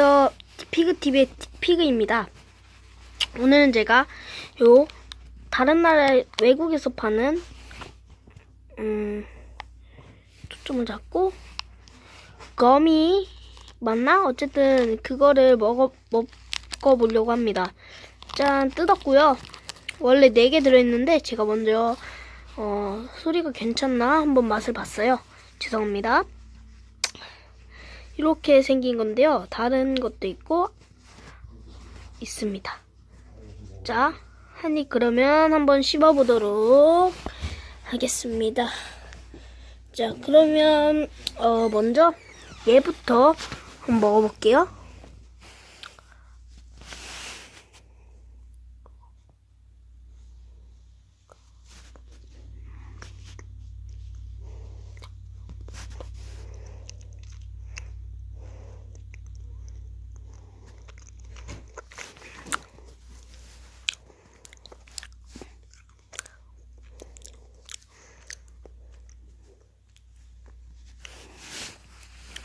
안녕하세요. 피그TV의 피그입니다. 오늘은 제가 요 다른 나라 외국에서 파는 음 초점을 잡고 거미 맞나? 어쨌든 그거를 먹어 먹어 보려고 합니다. 짠 뜯었고요. 원래 4개 들어 있는데 제가 먼저 어, 소리가 괜찮나 한번 맛을 봤어요. 죄송합니다. 이렇게 생긴 건데요. 다른 것도 있고 있습니다. 자, 한입 그러면 한번 씹어 보도록 하겠습니다. 자, 그러면 어, 먼저 얘부터 한번 먹어 볼게요.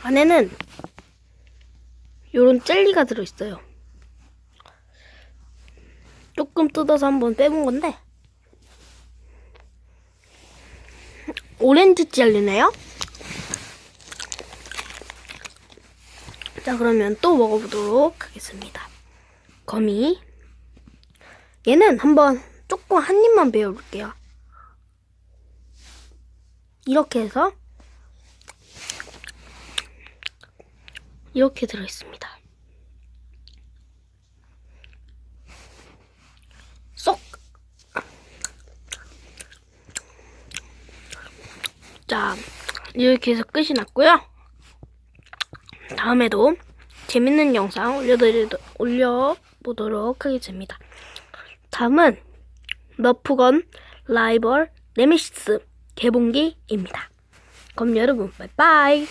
안에는 요런 젤리가 들어있어요. 조금 뜯어서 한번 빼본 건데 오렌지 젤리네요. 자 그러면 또 먹어보도록 하겠습니다. 거미 얘는 한번 조금 한 입만 베어볼게요. 이렇게 해서 이렇게 들어있습니다. 쏙! 자, 이렇게 해서 끝이 났고요. 다음에도 재밌는 영상 올려드리, 올려보도록 하겠습니다. 다음은 너프건 라이벌 네메시스 개봉기입니다. 그럼 여러분, 빠이빠이!